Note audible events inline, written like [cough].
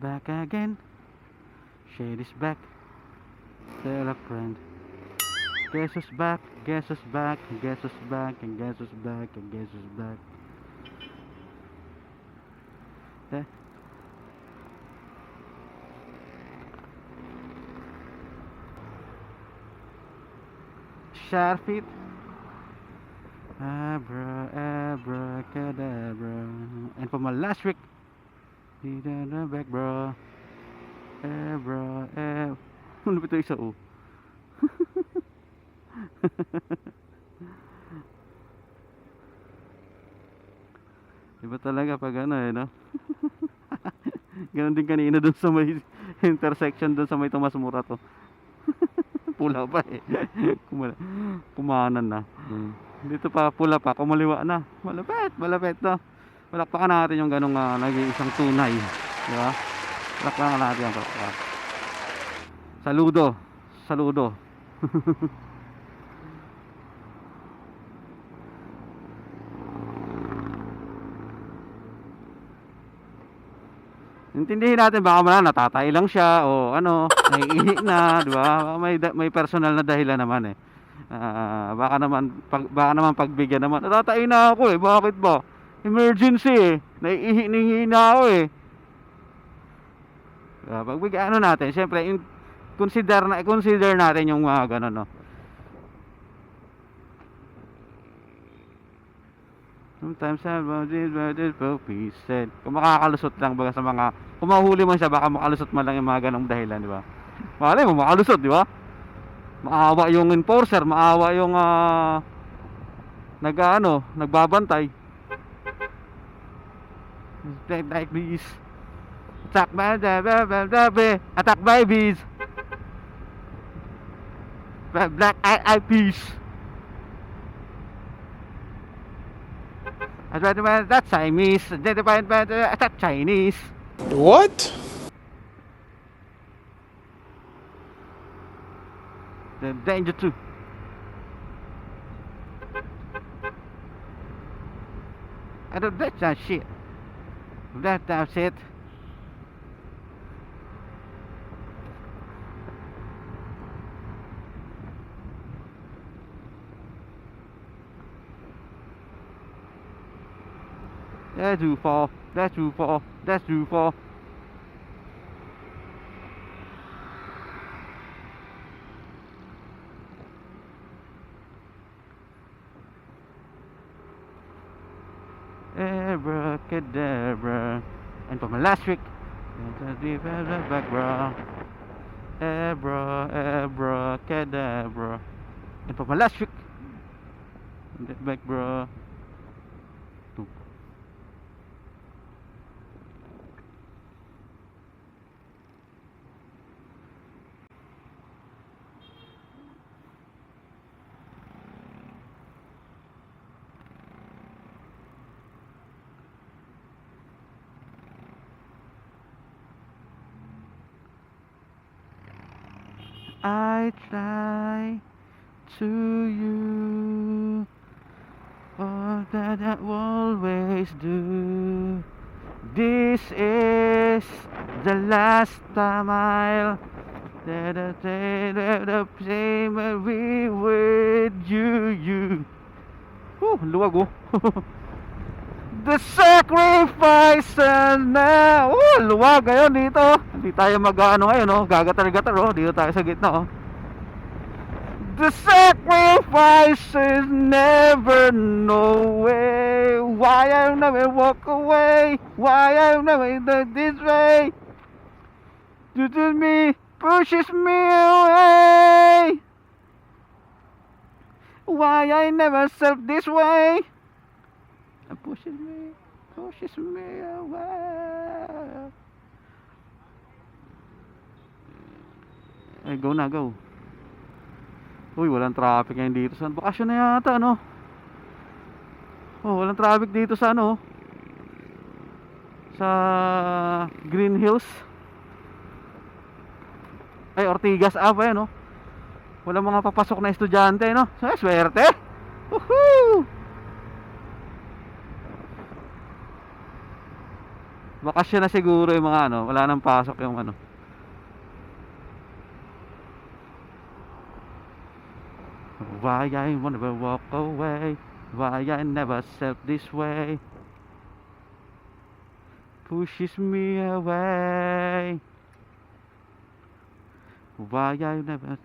Back again. Shade is back. Tell a friend. Guess who's back? Guess who's back? Guess who's back? And guess who's back? And guess who's back? Eh? Sharfit. Abra, abra, cadabra. And for my last trick. Back, bro. Abra, ab. Ano ba ito isa, oh? [laughs] Iba talaga pag ano eh, no? [laughs] Ganon din kanina dun sa may [laughs] intersection dun sa may Tomas Mura to. pula pa eh. Kumala, kumanan na. Dito pa pula pa, kumaliwa na. Malapit, malapit to. Palakpakan natin yung ganong uh, nag-iisang tunay. Di ba? Palakpakan natin yung palakpakan. Saludo. Saludo. [laughs] Intindihin natin baka mala natatay lang siya o ano, naiihi na, di ba? May may personal na dahilan naman eh. Ah, baka naman pag, baka naman pagbigyan naman. Natatay na ako eh. Bakit ba? Emergency eh. Naiihi ningi na ako eh. Uh, pagbigyan ano natin, syempre in, consider na consider natin yung mga ganun no. Sometimes I want this, but this peace said. Kung makakalusot lang baga sa mga, kung mahuli man siya, baka makalusot man lang yung mga ganong dahilan, di ba? Malay mo, makalusot, di ba? Maawa yung enforcer, maawa yung ah, nag ano, nagbabantay. Like, like bees. Attack by the attack babies. Black eye eye peas. Identified that Chinese, identified by the that uh, Chinese. What? The danger too. I don't that's that shit that that's it. That's too far. That's too far. That's too far. Far. Abracadabra. And for my last trick, bro. Abra, abracadabra. And for my last trick, back, bro. I try to you all that I always do. This is the last time I'll that I we with you, you. Oh, luwag oh. The sacrifice na Oh, luwag ngayon dito. Hindi tayo mag-ano ngayon oh Gagatar-gatar oh Dito tayo sa gitna oh. The sacrifice is never no way. Why I never walk away? Why I never done this way? Pushes me Pushes me away. Why I never self this way? and pushes me, pushes me away. Ay, go na, go. Uy, walang traffic ngayon dito. Saan? Bakasyon na yata, ano? Oh, walang traffic dito sa ano? Sa Green Hills. Ay, Ortigas Ave, ano? Walang mga papasok na estudyante, no? Ay, swerte! Woohoo! Bakasyon na siguro yung mga ano, wala nang pasok yung ano. Why I wanna walk away? Why I never felt this way? Pushes me away. Why I never